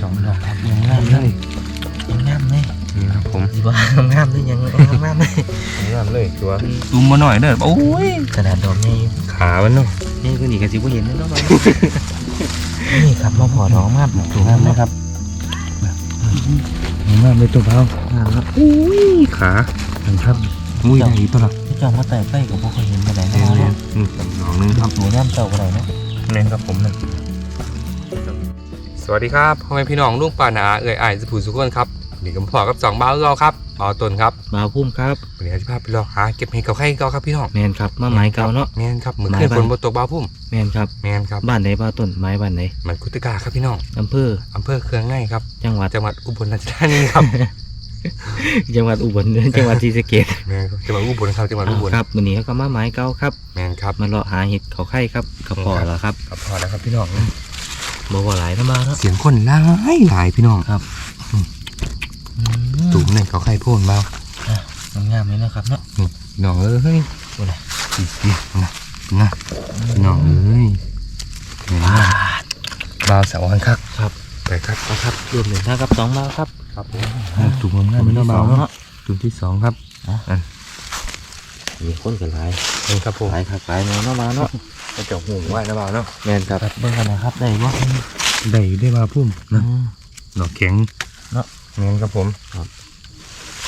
สองดอกครับยังงามเลยยังงามเลยนี่ครับผมสิบ่งามเลยยังงามเลยยังงามเลยตัวตุ้มมาหน่อยเด้อโอ้ยขนาดดอกใหญ่ขามันเนาะนี่ก็นี่ก็สิบ่เห็นแล้วเนาะนี่ครับมาพอดอกงามถูกงามไหมครับงามเลยตัวเบางามครับอุ้ยขาครับอุ้ยใหญ่ตัวละพี่จอมมาแต่ใกล้ก็บ่เคยเห็นมาได้เรียนเนาะเรียนอืมดอกนึงครับตัวงามเต่าก็ได้เนาะเล่นครับผมนะ สวัสดีครับพ่อแม่พี่น้องลูกป่านาเอ่ยอ่ายสุภูสุขคนครับนี่กับพ่อกับสองบ้าวเราครับบ่าวตนครับมาพุ่มครับวันนี้จะพาไปรอหาเก็บเห็ดกับไข่เก่าครับพี่น้องแมนครับมาไม้เก่าเนาะแมนครับเหมือนไม้ขึ้นบ้านฝนบนตกบ้าวพุ่มแมนครับแมนครับบ้านไหนบ้านต้นไม้บ้านไหนมันกุตกาครับพี่น้องอำเภออำเภอเครื่องง่ายครับจังหวัดจังหวัดอุบลราชธานีครับจังหวัดอุบลจังหวัดศรีสะเกษแมนครับจังหวัดอุบลครับจังหวัดอุบลครับวันนี้ก็มาไม้เก่าครับแมนครับมาเลาะหาเห็ดเขาไข่ครับกระเพาะแล้วครับครับพอแล้วครับพี่น้อง บ่ว่าหลายนะมาเนาะเสียงคนหลายหลายพี่น้องครับตุ่มในเขาไข่พ่นเบางามเลยนะครับเนาะนี่พี่น้องเอ้ยโอ้ยอีนี่นะนะพี่น้องเอ้ยนี่ว้าบาวสาวอันคักครับไปครับเอาครับรวมหนึ่งท่าครับสองมาครับครับผมตุ่มงามๆไม่ต้องเบาเนาะตุ่มที่สองครับ มีคนกันหลายนี่ครับผมหลายครับหลายเนาะเนาะมาเนาะกระจกหูไว้นะเบาเนาะแมนครับเบิ่งกันนะครับได้บ่ได้ได้มาพุ่มอืนะมดอกแข็งเนาะงั้นครับผม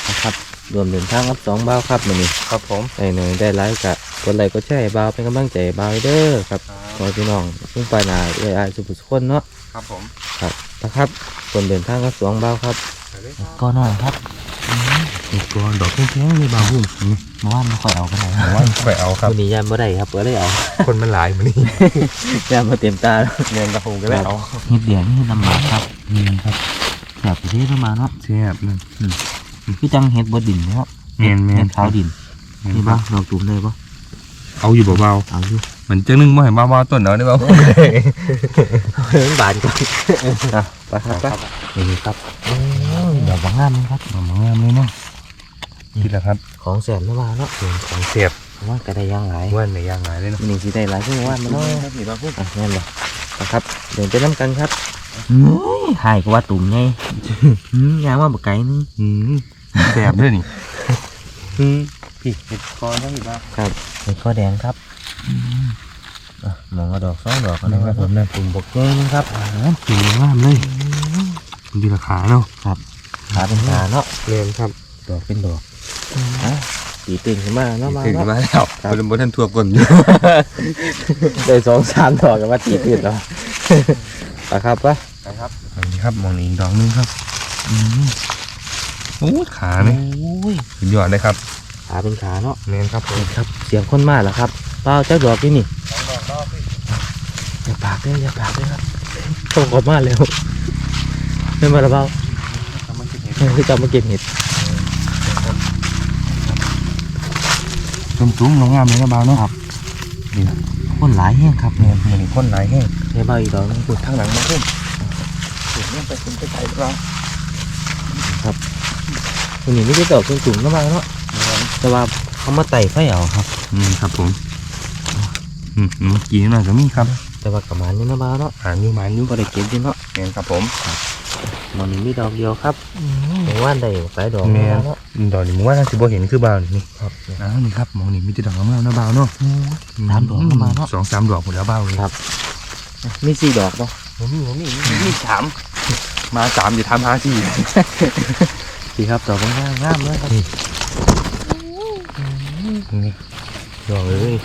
นะครับรวมหนึ่งท่าครับสองเบาครับมื้อนี้ครับผมได้หน่อยได้ไลค์กะกดไลค์กดแชร์ให้เบาเป็นกำลังใจให้เบาเด้อครับขอพี่น้องพุ่งไปหนาเอ้ยอายสุภุสุคนเนาะครับผมครับนะครับส่วนเดินทางก็สองเบาครับไปเลยครับก็น้อยครับ อีกตัวดอกแข็งๆเลยบาวพุ่มนี่เมื่อวานไม่ค่อยเอากันเลยผมว่าไปเอาครับวันนี้ยามบ่ได้ครับก็เลยเอาคนมันหลายมันนี่ยามมาเต็มตาแล้วเงินกระผมก็ได้เอาเฮ็ดเดียวนี่ลำบากครับนี่ครับแบบที่เข้ามาเนาะเสียบนั่นพี่จังเฮ็ดบดดินเนาะแม่นๆเฮ็ดขาวดินนี่นี่บ้าบ่ลองจุ่มได้บ่เอาอยู่เบาเอาอยู่ๆเหมือนจังนึงบ่เห็นเบาๆต้นเนาะได้เบาเฮ้ยบานก่อนอะไปครับไปนี่ครับโอ้ยดอกบางงามนี่ครับเอามางามเลยเนาะ นี่แหละครับ ของแสนนะว่าเนาะของเสียบว่าก็ได้ย่างหลายว่านในยางหลายเลยเนาะมันนี่สิได้หลายขึ้นว่ามันเนาะนี่บ้าพุ่มอะแม่นบ่นะครับ เดินไปน้ำกันครับหายก็ว่าตุ่มไงอืมยางว่าบ่ไกลนึงอืมแสบด้วยนี่อืมพี่เห็ดคอต้องอยู่บ้างครับนี่ข้อแดงครับอะมองกระดอกสองดอกก็ได้นะคครัรับบผมนะตุ่มบกแก้นึงครับสวยงามเลยดีราคาเนาะขาเป็นขาเนาะเรียนครับดอกเป็นดอกอะ ตีตึงขึ้นมาเนาะมาถึงเนาะมาแล้วคนบนท่านทั่วกลมอยู่ ได้สองสามดอกกับว่าตีตึงแล้วไปครับปะครับนี่ครับมองนี่อีกดอกนึงครับอืมโอ้ขาไหมโอ้ยสุดยอดเลยครับขาเป็นขาเนาะเรียนครับผมนี่ครับ เสียงคนมาแล้วครับเปล่าเจ้าดอกนี่นี่อย่าปากเลยอย่าปากเลยครับต้องกดมาเร็วไม่มาละเบาเออคือจะมาเก็บเห็ด ตุ้มตุ้มงามเลยนะบ่าวเนาะครับนี่นะคนหลายแห้งครับเรียนมันคนหลายแห้งในเบาอีกดอกนึงปวดทางหลังมาพุ่มเสียงเนี่ยไปคุณไปไกลเราวันนี้ไม่ได้ดอกสูงๆก็มาเนาะแต่ว่าเขามาไต่ไฟเอาครับอืมครับผมอืมเมื่อกี้หน่อยก็มีครับ แต่ว่ากับมันนี่นะบ้าเนาะหางอยู่หมันอยู่ก็ได้เก็บอยู่เนาะเรียนครับผมมันนี้มีดอกเดียวครับในว่านได้หลายดอกแม่เนาะดอกนี่มึงว่าน่าสิบ่เห็นคือบ่าวนี่ครับอ้าวนี่ครับมองนี่มีแต่ดอกงามๆนะบ่าวเนาะสามดอกเข้ามาเนาะสองสามดอกหมดแล้วบ่าวเลยครับมีสี่ดอกป่ะผมมีผมมีมีสามมาสามอย่าทำหาสี่สี่ครับดอกงามงามเลยครับนี่ดอกเลย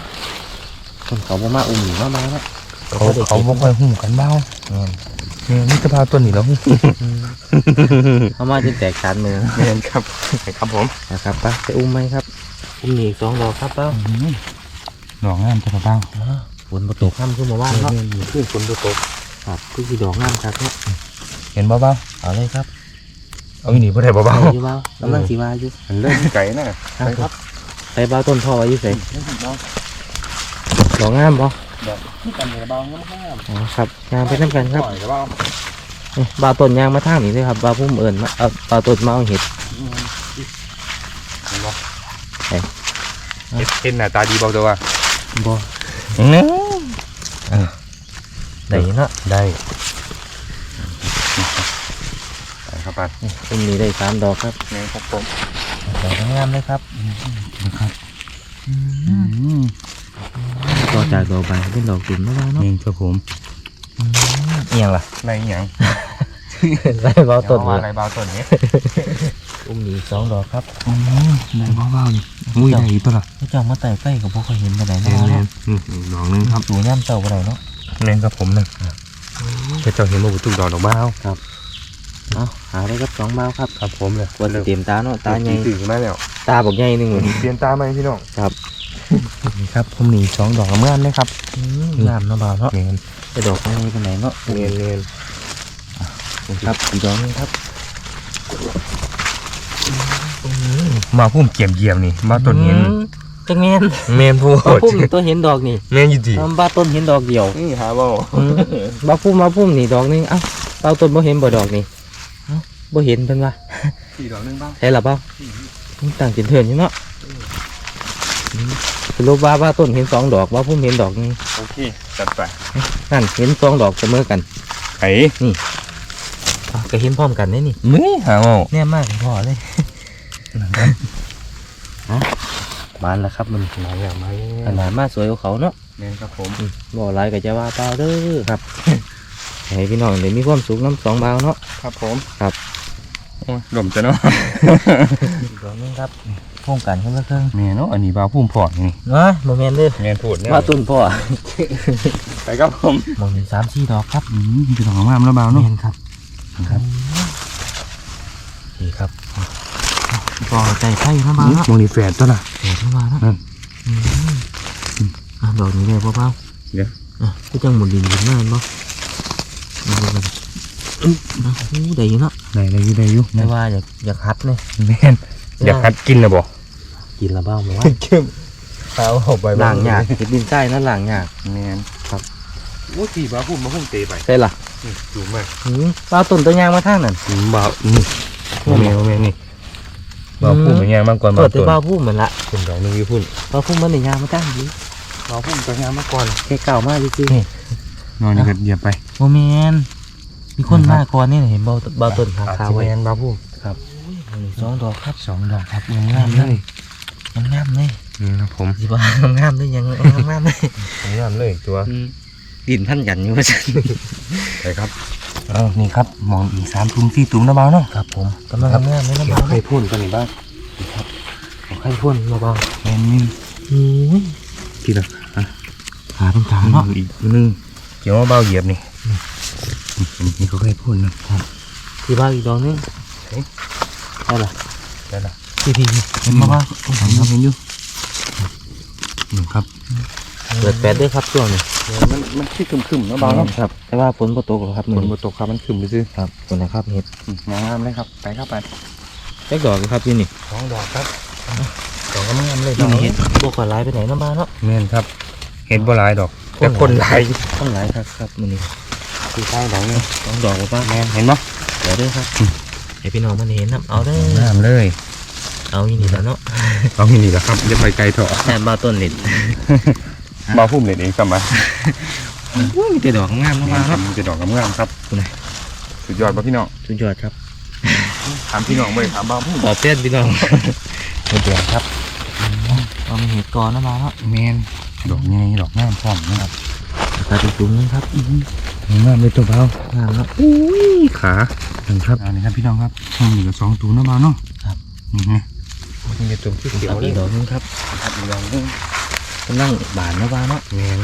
คนเขาบ่มาอุ้มหนูมามาเนาะ เขาเขาบ่ค่อยหุ่มกันเบ้าเนี่ยนี่จะพาตัวนี้แล้วหุ่มเขามาจนแตกชันมือเรียนครับครับผมนะครับไปไปอุ้มไหมครับอุ้มนี่อีกสองดอกครับเป้าดอกงามจะเบ้าฝนมาตกข้ามขึ้นมาว่านเนาะขึ้นฝนตกครับคือสีดอกงามครับเนาะเห็นบ่เบ้าเอาเลยครับเอาอีนี่บ่ได้บ่เบ้าเอาอยู่เบ้ากำลังสีมาอยู่มันเริ่มไก่น่ะไปครับไปเบ้าต้นพ่อไว้อยู่ใส่ดอกงามป่ะ นี่กันเลยเบ้าง่ายอ๋อครับยางไปน้ำกันครับหน่อยเบ้านี่บาวต้นยางมาทางนี้เลยครับบาวพุ่มเอิญมาเออบาวต้นมาเอาเห็ดเห็นบ่เอ้ยเห็ดเห็นหน้าตาดีเบาตัวว่าบ่เนาะได้เนาะได้ครับปัดนี่ต้นนี้ได้สามดอกครับแมนครับผมดอกงามเลยครับนะครับ ต่อจากดอกใบเป็นดอกตุ่มนะบ้างเนาะแมนครับผมเอียงล่ะไรหยังไรเบาต้นว่าเลไรยเบาต้นนี้อุ้มดีสองดอกครับอ๋อไรเบาๆนี่อุ้ยไรตัวละพระเจ้ามาไต่ใกล้กับพวกเขาเห็นไปไหนแมเนาะนแมนอืมอีกดอกหนึงครับตัวย่ำเต่าไปไหนเนาะแมนครับผมนะเจ้าเห็นมาบุตุกดอกดอกเบ้าเอาหาได้ครับสองเบาครับครับผมเลยวันเต็มตาเนาะตาใหญ่ตื่นมาแล้วตาบอกใหญ่หนึ่งเลยเปลี่ยนตาไหมพี่น้องครับ นี่ครับผมหนีสองดอกงามเลยครับงามเนาะเบาเนาะเมนไปดอกใหญ่ไปไหนเนาะเมนเมนครับอีกดอกหนึงครับมาพุ่มเกี่ยมเกี่ยมนี่ มาต้นเห็นอืมจังแม่นเมนพูบ้าดพุ่มตัวเห็นดอกนี่เมนอยู่ดีทำบ้าต้นเห็นดอกเดียวนี่หาบ่อืมบ้าพุ่มบ้าพุ่มนี่ดอกหนึงเอ้าเบาต้นบ่เห็นบ่ดอกนี่เอ้าบ่เห็นเพิ่นว่าสี่ดอกนึงบ้างใช่หรอเปล่าต่างกินเถื่อนอยู่เนาะอืม สรุปว่าบ้าต้นเห็นสองดอกบ้าพุ่มเห็นดอกหนึงโอเคจัดไปนั่นเห็นสองดอกเสมอกันไอ้อ้าวก็เห็นพร้อมกันนี่นี่มึงหาบ่แน่มากพอเลยบานแล้วครับมันมาอย่างมาขนาดมาสวยกว่าเขาเนาะเมนครับผมอืมบ่หลายก็จะว่าเปล่าเด้อครับให้พี่น้องได้มีความสุขน้ำสองเบาเนาะครับผมครับโอ้ยหล่มจะเนาะอีกดอกหนึงครับ พ่วงกันคนละเครื่องเมนเนาะอันนี้บาพุ่มพอดนี่เนาะโมเมนต์เด้อเมนพูดเนี่ยว่าต้นพ่อไปครับผมมองมีสามสี่ดอกครับอืมเป็นดอกงามแล้วเบาเมเนาะนครับครับนี่ครับปอใจไผ่เข้ามาแล้วมองนี่แฝดตัวละเดี๋ยวเข้ามาแล้วนั่นอืมอะดอกนี้เลยเปล่าเดี๋ยวๆอะก็จังหมุนดินดินนั่นบ่เอาดูกันอื้อนะโอ้ได้อยู่เนาะได้ได้อยู่ได้อยู่ไม่ว่าอยากอยากหัดเนี่ยแมนอยากคัดกินนะบ่กิ นละบ้ามาว่าเข้มเอาออกไปล่างยากเห็ดดินใต้นั่นล่างยากแมนครับโอ้สี่บาพุ่มมาพุ่มเตะไปใช่ล่ะนี่สูงมากอืมปลาต้นตัวยางมาทางนั่นอืมบานี่โมเมนโมเมนนี่บาพุ่มเป็นยังมากกว่าเปิบาดแต่ต้นปลาพุ่มเหมือนละเป็นดอกหนึงยี่พุ่นปลาพุ่มมันได้ยางมาทางดีบาพุ่มเป็นยังมากกว่าแค่เก่ามากจริงนอนนี่ก็เหยียบไปๆโมเมนมีคนมาก่อนนี่เห็นเบาเบาต้นขาขาวไว้ไว้บาพุ่มสองดอกครับสองดอกครับงามๆเลย งามๆเลยนี่ครับผมสิว่างามๆเลยยังงามๆเลยงามเลยตัวดินพันกันอยู่ว่าจันไปครับเอานี่ครับมองอีกสามตุ้มสี่ตุ้มนะเบาเนาะครับ ผมกำลังงามเลยนะเขียวบ้าไข่พ่นตัวนี้บ้างไข่พ่นเบาแมนนี่ๆอุ้ยทีละอะขาเป็นขาเนาะอีกตัวหนึงเกี่ยวว่าเบาเหยียบนี่นี่เขาไข่พ่นนะที่บ้านอีกดอกนึงเฮ้ยได้ละได้ละ พี่พี่เห็นมาบ้างเห็นอยู่เห็นอยู่นี่ครับ เปิดแปดด้วยครับช่วงนี้มันมันที่คึมคึมๆนะเบาเนาะครับ แต่ว่าฝนบ่ตกหรอกครับฝมื้อนนี้บตกครับมันคึมไปซื้อครับฝนนะครับเห็ดงามเลยครับไปครับไปแจ็คดอกอยู่ครับที่นี่สองดอกครับดอกก็งามเลยที่นี่เห็ดบ่ขอหลายไปไหนเนาะบ้านเนาะแม่นครับ เห็นบ่หลายดอกแต่คนหลายต้องหลายครับครับมื้อนี้คือใช่ดอกนึงต้องดอกบ่บ้างแม่นเห็นบ่เดี๋ยวเด้อครับให้พี่น้องมันเห็นนํเอาเด้องามเลย เอาอีนี่แล้วเนาะเอาที่นี่แหละครับจะไปไกลเถอะแทนบ้าต้นเล็ดมาพุ่มเลยเองกลับมามีแต่ดอกงามงามมากคครัรับบมันจะดอกงามๆครับคุณนายสุดยอดป่ะพี่น้องสุดยอดครับถามพี่น้องไปถามบ้าพุ่มขอเต้นพี่น้องเห็ดครับเอามีเห็ดก่อนนะมาเนาะแม่นดอกใหญ่ดอกงามพร้อมนะครับกระติกตุ้งนึงครับงามเลยตัวเบางามเนาะอุ้ยขาถึงครับอันนี้ครับพี่น้องครับห้องนี้ก็สองตัวนะเบาเนาะครับนี่ไง มันจะตุ่มที่เขียวเอาเลอียกดอกนึงครับครับอีกดอกหนึงกำลังบานนะบ้าเนาะแม่น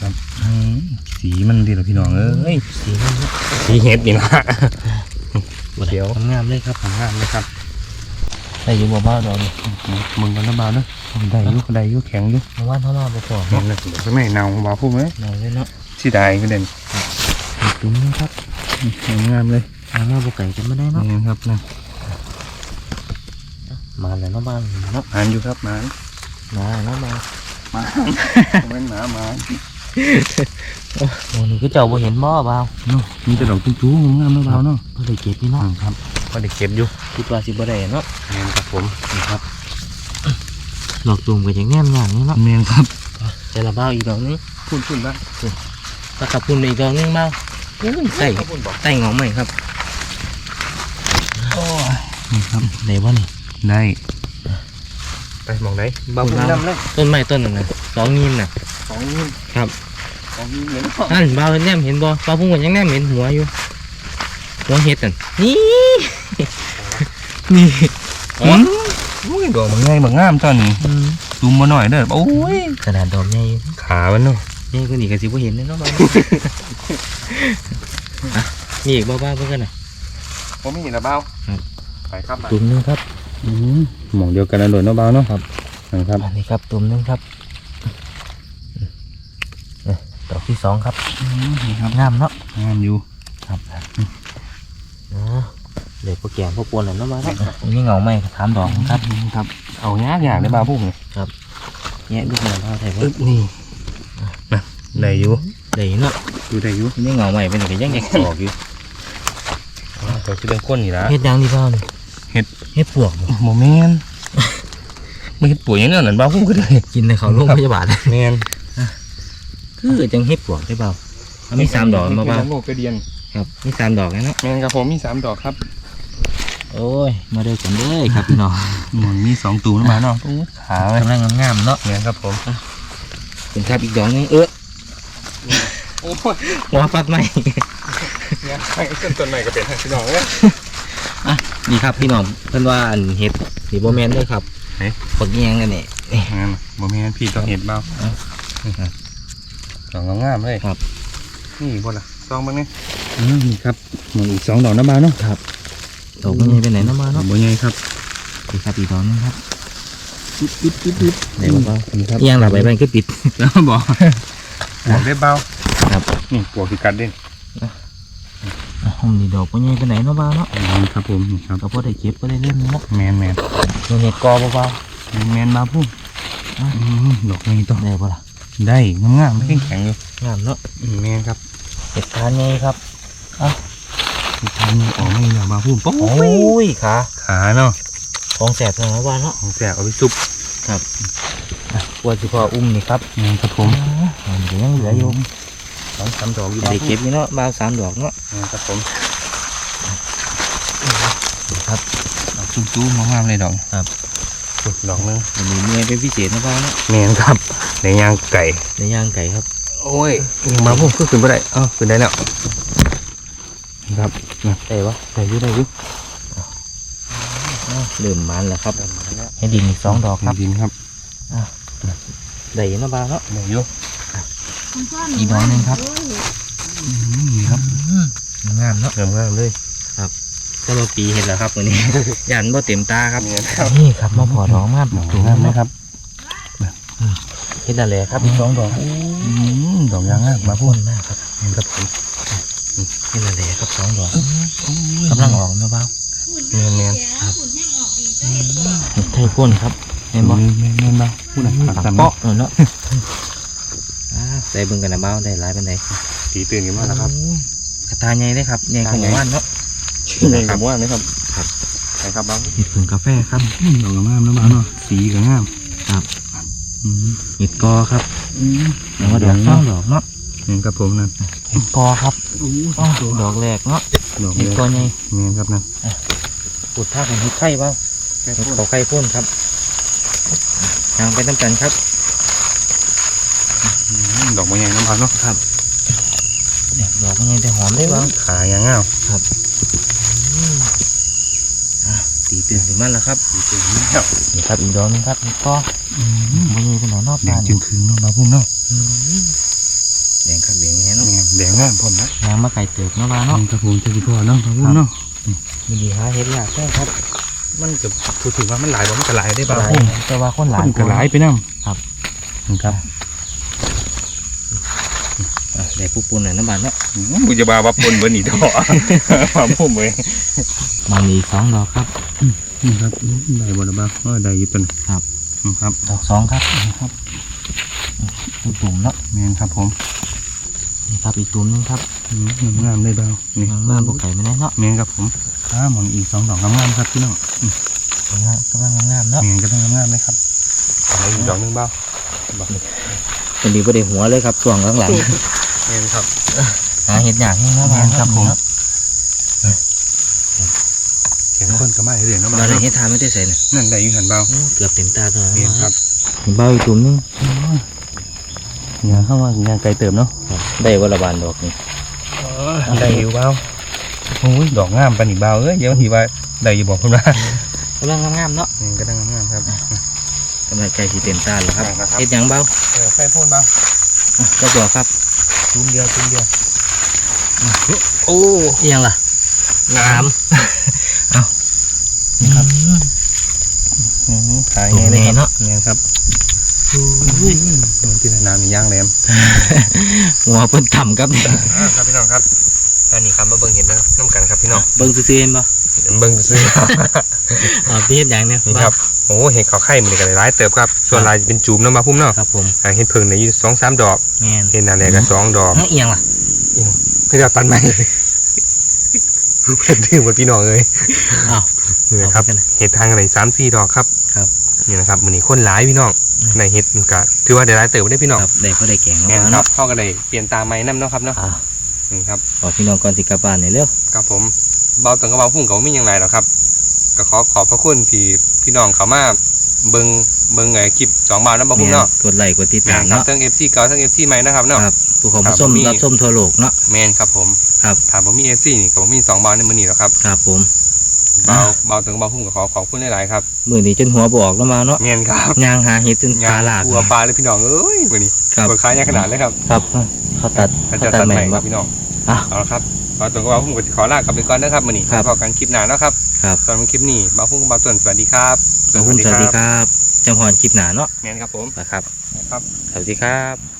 ครับอืมสีมันดีเหรอพี่น้องเอ้ยสีงามเนาะสีเห็ดนี่ละเดี๋ยวงามเลยครับงามเลยครับได้อยู่บ่บ้าดอกนี่มึงกันนะเบาเนาะได้อยุได้อยุแข็งอยุเมื่อวานเท่ามาบ่พอเห็เนาะนนะเดี๋ยวไม่เนาเบาพูดไหมหน่อยเลยเนาะสีได้ก็เด่นตุ้งนึงครับงามเลยเอามาบ่ไก่กันไม่ได้เนาะนี่ครับนะ มาแล้วเนาะบ้านเนาะหานอยู่ครับหมานมาเนาะมาหมาเป็นหมาหมาโอ้นี่คือเจ้าบ่เห็นบ่บ่าวเนาะมีแต่ดอกตุ้งๆงามนะเบาเนาะเพิ่นได้เก็บพี่เนาะครับก็ได้เก็บอยู่คิดว่าสิบ่ได้เนาะแมนครับผมนี่ครับดอกตูมก็จะแง้มอย่างนี้เนาะแมนครับแต่ละบ้าวอีกดอกนึงพุ่นพุ่นบ้างตะขับพุ่นอีกดอกนึงบ้าวอุ้ยใส่พุ่นบอกใส่งอกใหม่ครับนี่ครับไหนวะนี่ ได้ไปมองไหนบ้าพุ่มน้ำเลยต้นไม้ต้นนั้นน่ะสองงิมน่ะสองยิ้มครับสองยิ้มเหมือนนั่นบ่าวเห็นแนมเห็นบ่บ่าวพุ่งกันยังแนมเห็นหัวอยู่หัวเห็ดนั่นนี่นี่อ๋ออุ้ยดอกมันง่ายมันงามตอนนี้อืมซูมมาหน่อยเด้อโอ้ยขนาดดอกใหญ่อยู่ขามันเนาะใหญ่กว่านี้ก็สิบ่เห็นเลยเนาะบ่าวอะมีอีกบ่บ้าวเพิ่นกันน่ะผมไม่เห็นนะเบ้าครับไปครับตุ่มหนึงครับ หมองเดียวกันนะโดดเนาะเบ้าเนาะครับนะครับอันนี้ครับตุ่มหนึงครับเอ้ยดอกที่สองครับนี่ครับงามเนาะงามอยู่ครับอ๋อเดี๋ยวพวกแกงพวกปวนเลยเนาะมาครับนี่เหงาไหมถามดอกครับครับ เอายากอย่างเลยเบ้าพุ่มเนี่ยลูกเหงาเท่าไหร่อึ๊เพิ่บนี่นะได้อยู่เดี๋ยวเนาะดูได้อยู่นี่เหงาใหม่เป็นก็ยังแยกออกอยู่ตัวที่เป็นก้นนี่ละเฮ็ดยังดีเปล่านี่ เฮ็ดเฮ็ดปวกบ่โมเมนไม่เห็นป่วยอย่างนั้นนั่นเบ้าพุ่มก็ได้กินในเขาโรงพยาบาลแมนคือจังเฮ็ดปวกได้เปล่าเอามีสามดอกมาเปล่าโลกกระเดียนครับมีสามดอกแล้วเนาะแมนครับผมมีสามดอกครับ โอ้ย มาเด้อกันเด้อครับพี่น้องหมันมีสองตูนมาเนาะอู้ขาไว้กำลังงามๆเนาะแมนครับผมเป็นครับอีกดอกหนึงเออโอ้ยหัวปัดไหมเนี่ยไอ้ต้นต้นใหม่ก็เป็นทางพี่น้องเลย นี่ครับพี่น้องเพิ่นว่าอันเฮ็ดนี่บ่แม่นเด้อครับเฮ้ยปักแยงนั่นนี่งั้นโมเมนพี่ต้องเห็นเบ้าเอ้าดอกงามๆเลยครับ นี่บนละซองบ้างนี่อืมนี่ครับหมันอีกสองดอกนะบ้าเนาะครับดอกบ่ใหญ่ไปไหนเนาะมาเนาะบ่ใหญ่ครับนี่ครับอีกดอกหนึงครับปิ๊บปิ๊บปิ๊บปิ๊บได้บ่เปล่านี่ครับอีหยังล่ะใบมันคือปิดแล้วบอกปวกได้เบาครับ นี่ปวกที่กัดเด่น อะผมนี่ดอกบ่ใหญ่ไปไหนเนาะบ้าเนาะนี่ครับผมนี่ครับก็พอได้เก็บก็ได้เล่นเนาะแมนแมนตัวเห็ดกอเบาแมนแมนมาพุ่มอะอืมดอกนี้ๆต้องได้ปะล่ะได้งามๆแข็งแข็งๆอยู่งามเนาะอืมแมนครับเห็ดทานไงครับทางนี้ออกไม่ยาวมาพุ่มปุ๊บโอ้ยขาขาเนาะของแสบเลยนะบ้านเนาะของแสบเอาไปซุปอะกลัวสิพออุ้มนี่ครับแมนครับผมอ่าเดี๋ยวยังเหลืออยู่ส องสามดอกอยู่ได้เก็บนี่เนาะบ้าวสามดอกเนาะแมนครับผมครับดอกจุ้มๆงามๆเลยดอกครับอุ๊ยดอกนึงวันนี้เมื่อยเป็นพิเศษนะบ้านเนาะแมนครับในยางไก่ ในย่างไก่ครับโอ้ยยังมาพุ่มก็ขึ้นไม่ได้เออขึ้นได้แล้วครับนะได้ปะได้อยุ่ได้อยุ่อ้าวเริ่มมันแล้วครับให้ดินอีกสองดอกครับดินครับได้เนาะบ้านเนาะได้อยุ่ อีกดอกหนึ่งครับนี่ครับอืมงามเนาะเริ่มงามเลยก็เราปีเห็นแล้วครับวันนี้ ยันบ่เต็มตาครับเนี่ยครับนี่ครับมาพอดอกงามดอกงามไหมครับเห็นอะไรครับอีกสองดอกอืมดอกยางงามมามาพุ่พ่มนมากครับเห็นครับผมเห็นอะไรครับสองดอกกำลังออกนะบ้าวเนียนเนียนเห็ดไทยพ่นครับเห็นบ่เนียนเนียนเนียนบ้าพูดนะปากตามเปาะเออเนาะ อ่าใส่เบิ่งกันนะบ้าวได้หลายเป็นไดผีตื่นกันมากแล้วครับกระตาใหญ่เลยครับใหญ่ของหมู่บ้านเนาะใหญ่กับว่าไหมครับครับใช่ครับบ้าเห็ดผึ่งกาแฟครับดอกงามนะบ้าเนาะสีก็งามครับอืมเห็ดกอครับอืมแล้วก็ดอกสองดอกเนาะเห็นครับผมนั่นเห็ดกอครับอ้าวดอกแรกเนาะดอกเห็เล็ดกกอใหญ่เนียนครับนั่นปุดท่าของเห็ดไข่บ้าวเห็ดเขาไข่พ่นครับยางไปน้ำกันครับอืม ดอกใบใหญ่น้ำพันเนาะเนี่ยดอกมันยังแต่หอมได้บ้างขายางงามอะตีตื่นถึงมันแล้วครับผีตื่นแล้วนี่ครับอีกดอกหนึงครับนี่ก็อืมมันยังเป็นหนอนนอกแดตางจึงคืนเนาะบ้าพุ่มเนาะแดงครับแดงแง่เนาะแดงแดงงามพร้อมนะยางมาไก่เติบเนาะบ้าเนาะครับผมจะสิพ่อเนาะบ้าพุ่มเนาะมีดีหาเห็ดยากใช่ครับ มันจะพูดถึงว่ามันหลายบ่มันก็หลายได้หบ้าลายพุ่มแต่ว่าคนหคลายนก็หลายไปน้ครับำครับอะ ได้ผู้ปุ่นหน่อยน้ำบานเนาะกูจะบาว่าปนเบอร์นี่ดอกความพุ่มเลยมามีอีกสองดอกครับนี่ครับได้บ่ละบ้าเออได้อยู่ต้นครับครับดอกสองครับครับอีกตุ่มเนาะแมนครับผมนี่ครับอีกตุ่มหนึงครับอืมงามได้บ้านี่ยางมาบกไก่ไม่ได้เนาะแมนครับผมอ้าหมอนอีกสองดอกงามๆครับพี่น้องงามกำลังงามๆเนาะแมนก็ต้องงามๆเลยครับอะไรอีกดอกหนึงบ้าเป็นดีประเดี๋ยวหัวเลยครับช่วงหลัง แมนครับๆหาเห็ดยากให้เนาะแม่นครับผมเนาะทสียงคนก็มาเรื่อยๆเนาะมาเบาได้เนาะเฮ็ดทานไม่ได้ใส่น่ะนั่นได้อยู่หันเบาโอ้เกือบเต็มตาตัวแล้วเมียนครับเบาอีกตุ่มนึงงานเข้ามางานไกลเติมเนาะได้วันละบานดอกนี่ได้อยู่เบาโอ้ยดอกงามปานนี่เบาเอ้ยเดี๋ยวทีว่าได้อยู่บอกเพิ่นว่ากำลังงามๆเนาะอืมก็ดังงามครับกำลังใจสิเต็มตาแล้วครับครับเฮ็ดหยังเบาเออไฟพ่นเบาอะเจ้าดอกครับ จุ่มเดียวจุ่มเดียวโอ้เอียงล่ะงามเอานี่ครับอืมขายโอ้ไงเลยแน่คเนาะรับเนี่ยครับมันที่น้ำนี่ย่างแหลมหัวเพิ่นต่ำครับนี่ครับพี่น้องครับอันนี้ครับมาเบิ่งเห็นน้ำกันครับพี่น้องเบิ่งซื่อๆเห็นบ่ เบิ่งซื้ออ๋อพี่เฮ็ดหยังเนี่ยนี่ครับโอ้เห็ดเขาไข่มันก็ได้หลายเติบครับ ส่วนลายจะเป็นจูมเนาะมาพุ่มเนาะครับผมอ่าเห็ดเพิ่งเนี่ยอยู่สองสามดอกแม่นเห็ดนาแหลกก็สองดอกเอ้าเอียงล่ะไม่ได้ตันใหม่เห็ดถึงหมดพี่น้องเลยอ้าวนี่นะครับเอาไปกันนะเห็ดทางอะไรสามสี่ดอกครับครับนี่นะครับมันนี่คนหลายพี่น้องอืมในเห็ดมันก็ถือว่าได้หลายเติบได้พี่น้องครับได้พอได้แกงแม่นแล้วครัเนาะบเข้ากันเลยเปลี่ยนตาไม้น้ำเนาะครับเนาะอ่านี่ครับบอกพี่น้องก่อนสิกลับบ้านนี่เร็วครับผม เบาตังกับเบาพุ่งกับไม่ยังไรหรอกครับก็ขอขอบพระคุณที่พี่น้องเขามาเบิงเบิงไงคลิปสองบาทนะเบาพุ่งแม่นเนาะกดไลค์กดติดแม่ตามนครับเนาะทั้งเอฟซีเก่าทั้งเอฟซีใหม่นะครับเนาะครับผู้เขอครัมาบส้มผมมีรับส้มทั่วโลกเนาะแมนครับผมครับถามผมมีเอฟซีนี่กับผมมีสองบาทในมือนี่หรอกครับครับผมเบาเบาตังกับเบาพุ่งก็ขอขอบคุณหลายๆครับมื้อนี้จนหัวบออกแล้วมาเนาะแมนครับย่างหาเห็ดจนงาตานลากกลัวปลาเลยพี่น้องเอ้ยมือนี้ครับปวดขายยางขนาดเลยครับ ครับเขาตัดถ้าเขาจะตัดตัดใหม่ใหม่คบ่รับพี่น้องอะเอาละครับ เบาตังกับเบาพุ่งก็ขอลากลับไปก่อนนะครับมือนี้ครับ พอกันคลิปหน้าแล้วครับครับตอนคลิปนี้เบาพุ่งกับเบาต้นสวัสดีครับขอบคุณสวัสดีครับจังหอนคลิปหนาเนาะแมนครับผมนะครับ ครับ สวัสดีครับ